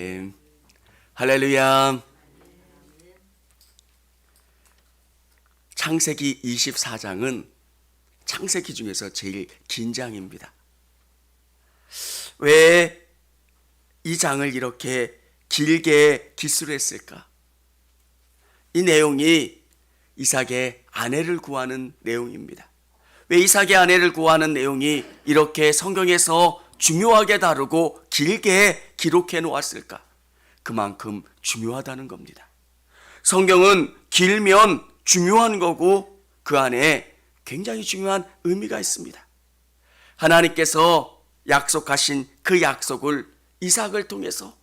아멘. 할렐루야. 창세기 24장은 창세기 중에서 제일 긴 장입니다. 왜 이 장을 이렇게 길게 기술했을까? 이 내용이 이삭의 아내를 구하는 내용입니다. 왜 이삭의 아내를 구하는 내용이 이렇게 성경에서 중요하게 다루고 길게 기록해 놓았을까? 그만큼 중요하다는 겁니다. 성경은 길면 중요한 거고 그 안에 굉장히 중요한 의미가 있습니다. 하나님께서 약속하신 그 약속을 이삭을 통해서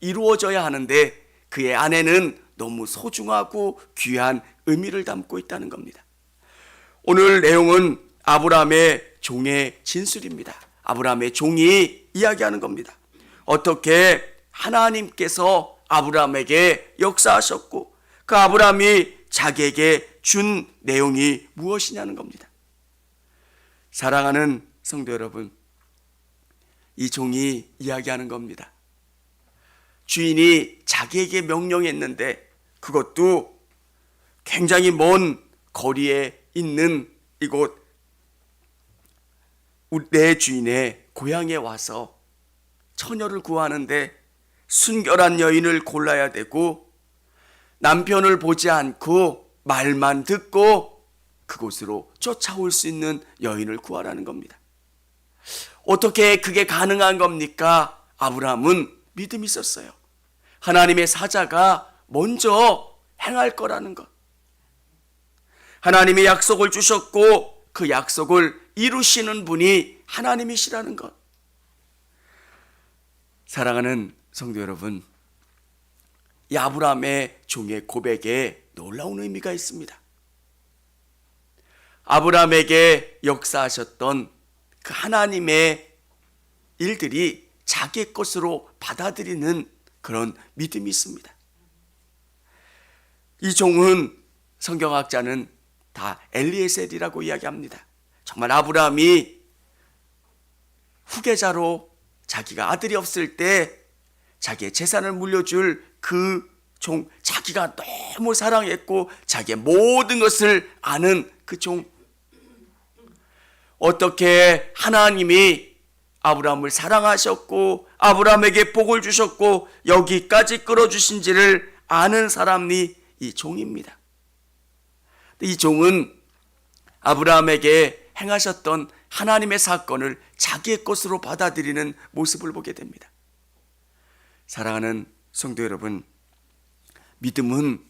이루어져야 하는데 그의 아내는 너무 소중하고 귀한 의미를 담고 있다는 겁니다. 오늘 내용은 아브라함의 종의 진술입니다. 아브라함의 종이 이야기하는 겁니다. 어떻게 하나님께서 아브라함에게 역사하셨고 그 아브라함이 자기에게 준 내용이 무엇이냐는 겁니다. 사랑하는 성도 여러분, 이 종이 이야기하는 겁니다. 주인이 자기에게 명령했는데 그것도 굉장히 먼 거리에 있는 이곳 내 주인의 고향에 와서 처녀를 구하는데 순결한 여인을 골라야 되고 남편을 보지 않고 말만 듣고 그곳으로 쫓아올 수 있는 여인을 구하라는 겁니다. 어떻게 그게 가능한 겁니까? 아브라함은 믿음이 있었어요. 하나님의 사자가 먼저 행할 거라는 것. 하나님의 약속을 주셨고 그 약속을 이루시는 분이 하나님이시라는 것. 사랑하는 성도 여러분, 이 아브라함의 종의 고백에 놀라운 의미가 있습니다. 아브라함에게 역사하셨던 그 하나님의 일들이 자기 것으로 받아들이는 그런 믿음이 있습니다. 이 종은 성경학자는 다 엘리에셀이라고 이야기합니다. 정말 아브라함이 후계자로 자기가 아들이 없을 때 자기의 재산을 물려줄 그 종, 자기가 너무 사랑했고 자기의 모든 것을 아는 그 종. 어떻게 하나님이 아브라함을 사랑하셨고 아브라함에게 복을 주셨고 여기까지 끌어주신지를 아는 사람이 이 종입니다. 이 종은 아브라함에게 행하셨던 하나님의 사건을 자기의 것으로 받아들이는 모습을 보게 됩니다. 사랑하는 성도 여러분, 믿음은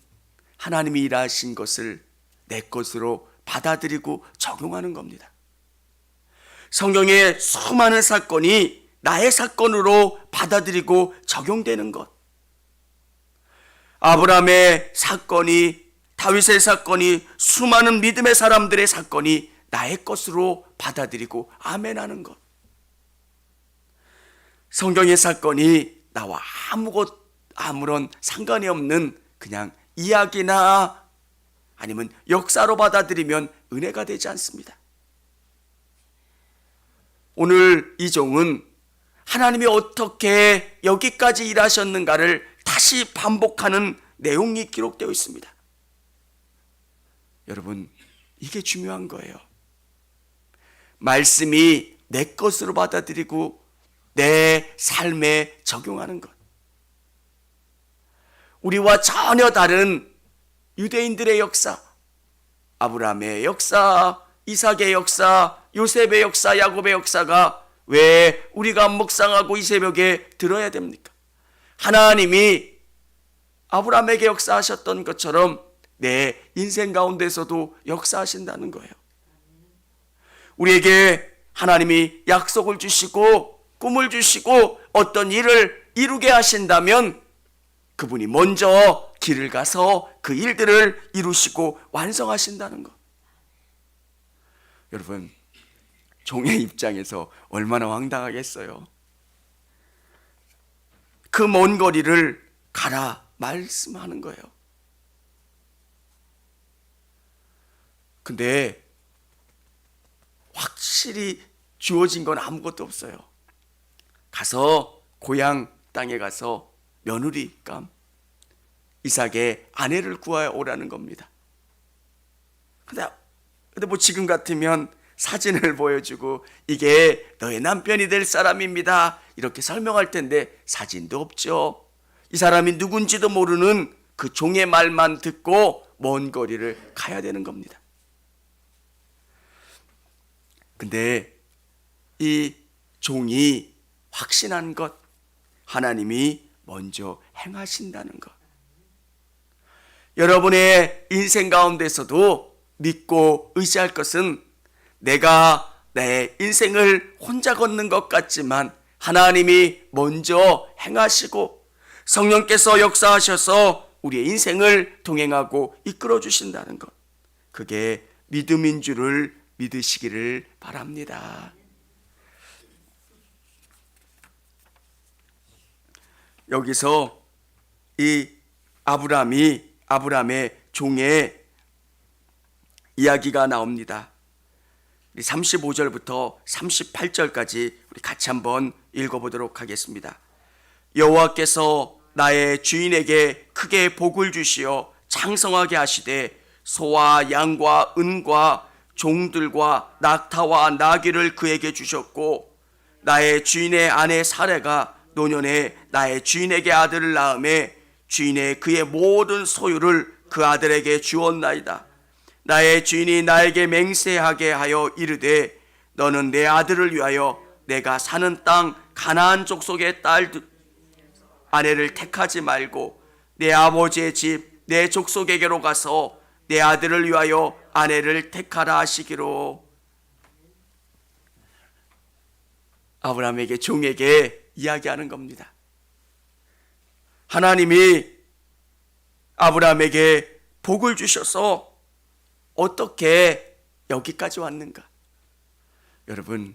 하나님이 일하신 것을 내 것으로 받아들이고 적용하는 겁니다. 성경의 수많은 사건이 나의 사건으로 받아들이고 적용되는 것. 아브라함의 사건이 다윗의 사건이 수많은 믿음의 사람들의 사건이 나의 것으로 받아들이고 아멘하는 것. 성경의 사건이 나와 아무것 아무런 상관이 없는 그냥 이야기나 아니면 역사로 받아들이면 은혜가 되지 않습니다. 오늘 이 종은 하나님이 어떻게 여기까지 일하셨는가를 다시 반복하는 내용이 기록되어 있습니다. 여러분, 이게 중요한 거예요. 말씀이 내 것으로 받아들이고 내 삶에 적용하는 것. 우리와 전혀 다른 유대인들의 역사, 아브라함의 역사, 이삭의 역사, 요셉의 역사, 야곱의 역사가 왜 우리가 묵상하고 이 새벽에 들어야 됩니까? 하나님이 아브라함에게 역사하셨던 것처럼 내 인생 가운데서도 역사하신다는 거예요. 우리에게 하나님이 약속을 주시고 꿈을 주시고 어떤 일을 이루게 하신다면 그분이 먼저 길을 가서 그 일들을 이루시고 완성하신다는 것. 여러분, 종의 입장에서 얼마나 황당하겠어요. 그 먼 거리를 가라 말씀하는 거예요. 근데 확실히 주어진 건 아무것도 없어요. 가서 고향 땅에 가서 며느리감 이삭의 아내를 구하여 오라는 겁니다. 근데 근데 뭐 지금 같으면 사진을 보여주고 이게 너의 남편이 될 사람입니다. 이렇게 설명할 텐데 사진도 없죠. 이 사람이 누군지도 모르는 그 종의 말만 듣고 먼 거리를 가야 되는 겁니다. 근데 이 종이 확신한 것, 하나님이 먼저 행하신다는 것. 여러분의 인생 가운데서도 믿고 의지할 것은 내가 내 인생을 혼자 걷는 것 같지만 하나님이 먼저 행하시고 성령께서 역사하셔서 우리의 인생을 동행하고 이끌어 주신다는 것. 그게 믿음인 줄을 믿으시기를 바랍니다. 여기서 이 아브람이 아브람의 종의 이야기가 나옵니다. 35절부터 38절까지 우리 같이 한번 읽어보도록 하겠습니다. 여호와께서 나의 주인에게 크게 복을 주시어 창성하게 하시되 소와 양과 은과 종들과 낙타와 나귀를 그에게 주셨고 나의 주인의 아내 사례가 노년에 나의 주인에게 아들을 낳음에 주인의 그의 모든 소유를 그 아들에게 주었나이다. 나의 주인이 나에게 맹세하게 하여 이르되 너는 내 아들을 위하여 내가 사는 땅 가나안 족속의 딸 두- 아내를 택하지 말고 내 아버지의 집 내 족속에게로 가서 내 아들을 위하여 아내를 택하라 하시기로 아브라함에게 종에게 이야기하는 겁니다. 하나님이 아브라함에게 복을 주셔서 어떻게 여기까지 왔는가? 여러분,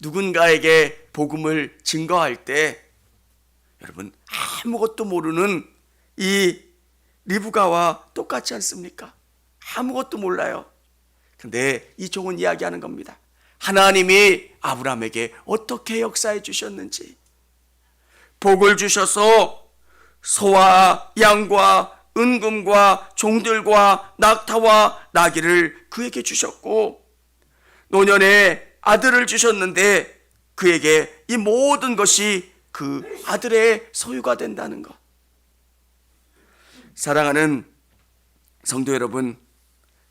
누군가에게 복음을 증거할 때 여러분 아무것도 모르는 이 리브가와 똑같지 않습니까? 아무것도 몰라요. 근데 이 종은 이야기하는 겁니다. 하나님이 아브라함에게 어떻게 역사해 주셨는지 복을 주셔서 소와 양과 은금과 종들과 낙타와 나귀를 그에게 주셨고 노년에 아들을 주셨는데 그에게 이 모든 것이 그 아들의 소유가 된다는 것. 사랑하는 성도 여러분,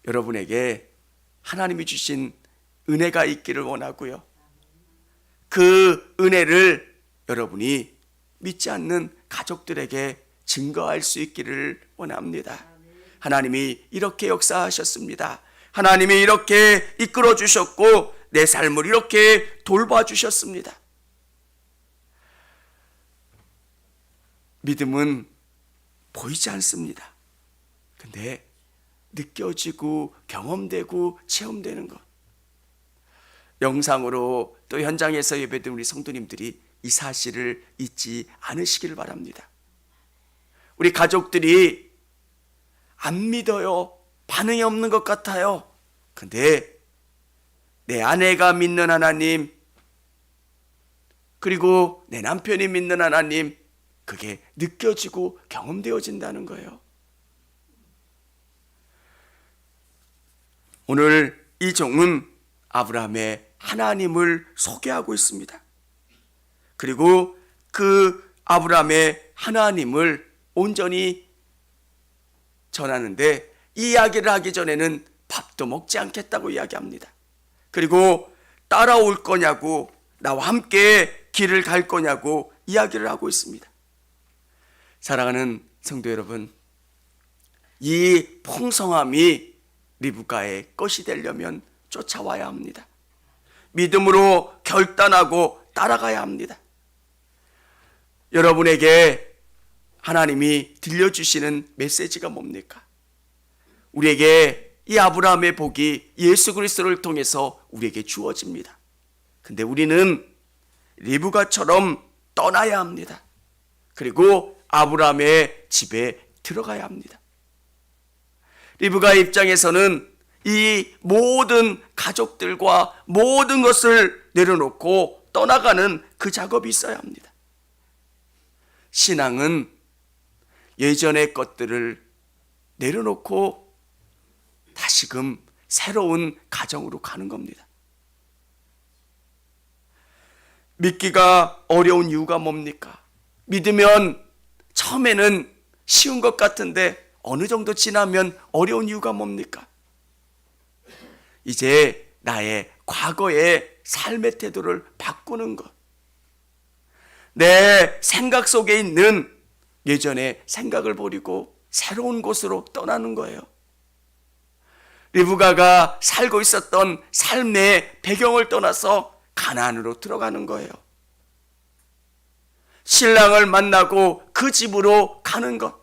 여러분에게 하나님이 주신 은혜가 있기를 원하고요. 그 은혜를 여러분이 믿지 않는 가족들에게 증거할 수 있기를 원합니다. 하나님이 이렇게 역사하셨습니다. 하나님이 이렇게 이끌어 주셨고 내 삶을 이렇게 돌봐 주셨습니다. 믿음은 보이지 않습니다. 근데 느껴지고 경험되고 체험되는 것. 영상으로 또 현장에서 예배드린 우리 성도님들이 이 사실을 잊지 않으시기를 바랍니다. 우리 가족들이 안 믿어요. 반응이 없는 것 같아요. 근데 내 아내가 믿는 하나님, 그리고 내 남편이 믿는 하나님, 그게 느껴지고 경험되어진다는 거예요. 오늘 이 종은 아브라함의 하나님을 소개하고 있습니다. 그리고 그 아브라함의 하나님을 온전히 전하는데 이 이야기를 하기 전에는 밥도 먹지 않겠다고 이야기합니다. 그리고 따라올 거냐고 나와 함께 길을 갈 거냐고 이야기를 하고 있습니다. 사랑하는 성도 여러분, 이 풍성함이 리브가의 것이 되려면 쫓아와야 합니다. 믿음으로 결단하고 따라가야 합니다. 여러분에게 하나님이 들려주시는 메시지가 뭡니까? 우리에게 이 아브라함의 복이 예수 그리스도를 통해서 우리에게 주어집니다. 근데 우리는 리브가처럼 떠나야 합니다. 그리고 아브라함의 집에 들어가야 합니다. 리브가의 입장에서는 이 모든 가족들과 모든 것을 내려놓고 떠나가는 그 작업이 있어야 합니다. 신앙은 예전의 것들을 내려놓고 다시금 새로운 가정으로 가는 겁니다. 믿기가 어려운 이유가 뭡니까? 믿으면 처음에는 쉬운 것 같은데 어느 정도 지나면 어려운 이유가 뭡니까? 이제 나의 과거의 삶의 태도를 바꾸는 것. 내 생각 속에 있는 예전의 생각을 버리고 새로운 곳으로 떠나는 거예요. 리브가가 살고 있었던 삶의 배경을 떠나서 가나안으로 들어가는 거예요. 신랑을 만나고 그 집으로 가는 것.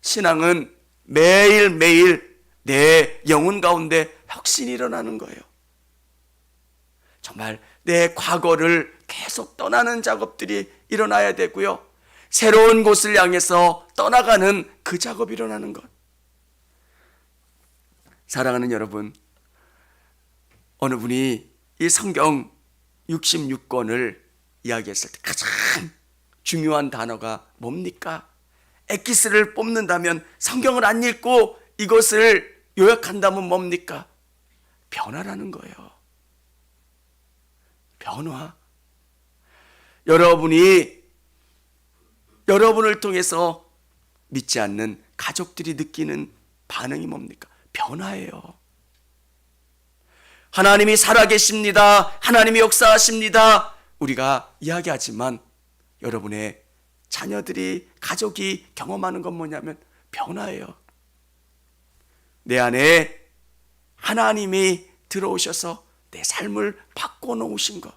신앙은 매일매일 내 영혼 가운데 혁신이 일어나는 거예요. 정말 내 과거를 계속 떠나는 작업들이 일어나야 되고요. 새로운 곳을 향해서 떠나가는 그 작업이 일어나는 것. 사랑하는 여러분, 어느 분이 이 성경 66권을 이야기했을 때 가장 중요한 단어가 뭡니까? 엑기스를 뽑는다면 성경을 안 읽고 이것을 요약한다면 뭡니까? 변화라는 거예요. 변화. 여러분이 여러분을 통해서 믿지 않는 가족들이 느끼는 반응이 뭡니까? 변화예요. 하나님이 살아계십니다. 하나님이 역사하십니다. 우리가 이야기하지만 여러분의 자녀들이 가족이 경험하는 건 뭐냐면 변화예요. 내 안에 하나님이 들어오셔서 내 삶을 바꿔 놓으신 것.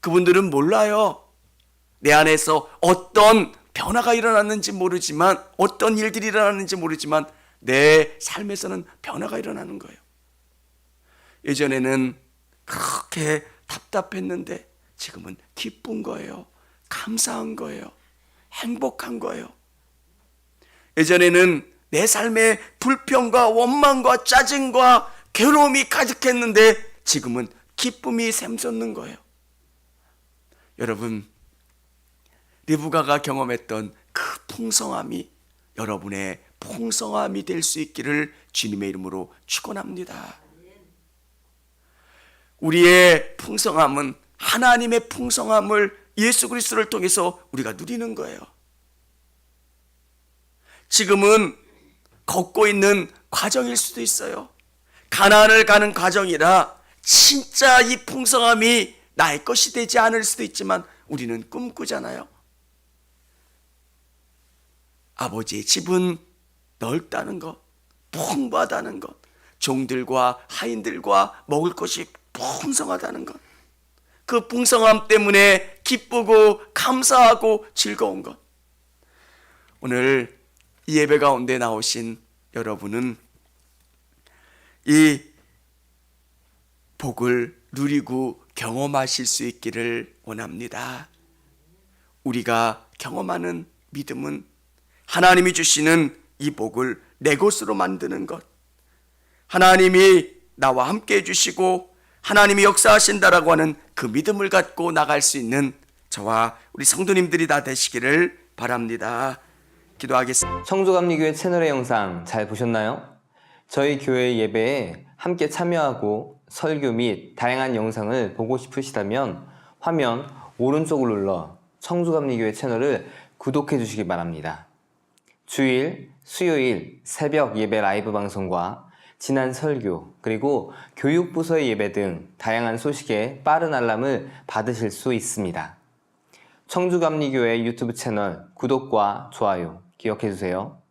그분들은 몰라요. 내 안에서 어떤 변화가 일어났는지 모르지만 어떤 일들이 일어났는지 모르지만 내 삶에서는 변화가 일어나는 거예요. 예전에는 그렇게 답답했는데 지금은 기쁜 거예요. 감사한 거예요. 행복한 거예요. 예전에는 내 삶에 불평과 원망과 짜증과 괴로움이 가득했는데 지금은 기쁨이 샘솟는 거예요. 여러분, 리브가가 경험했던 그 풍성함이 여러분의 풍성함이 될 수 있기를 주님의 이름으로 축원합니다. 우리의 풍성함은 하나님의 풍성함을 예수 그리스도를 통해서 우리가 누리는 거예요. 지금은 걷고 있는 과정일 수도 있어요. 가난을 가는 과정이라 진짜 이 풍성함이 나의 것이 되지 않을 수도 있지만 우리는 꿈꾸잖아요. 아버지의 집은 넓다는 것, 풍부하다는 것, 종들과 하인들과 먹을 것이 풍성하다는 것. 그 풍성함 때문에 기쁘고 감사하고 즐거운 것. 오늘 이 예배 가운데 나오신 여러분은 이 복을 누리고 경험하실 수 있기를 원합니다. 우리가 경험하는 믿음은 하나님이 주시는 이 복을 내 것으로 만드는 것. 하나님이 나와 함께 해주시고 하나님이 역사하신다라고 하는 그 믿음을 갖고 나갈 수 있는 저와 우리 성도님들이 다 되시기를 바랍니다. 기도하겠습니다. 청주감리교회 채널의 영상 잘 보셨나요? 저희 교회 예배에 함께 참여하고 설교 및 다양한 영상을 보고 싶으시다면 화면 오른쪽을 눌러 청주감리교회 채널을 구독해 주시기 바랍니다. 주일, 수요일 새벽 예배 라이브 방송과 지난 설교, 그리고 교육부서의 예배 등 다양한 소식에 빠른 알람을 받으실 수 있습니다. 청주감리교회 유튜브 채널 구독과 좋아요 기억해 주세요.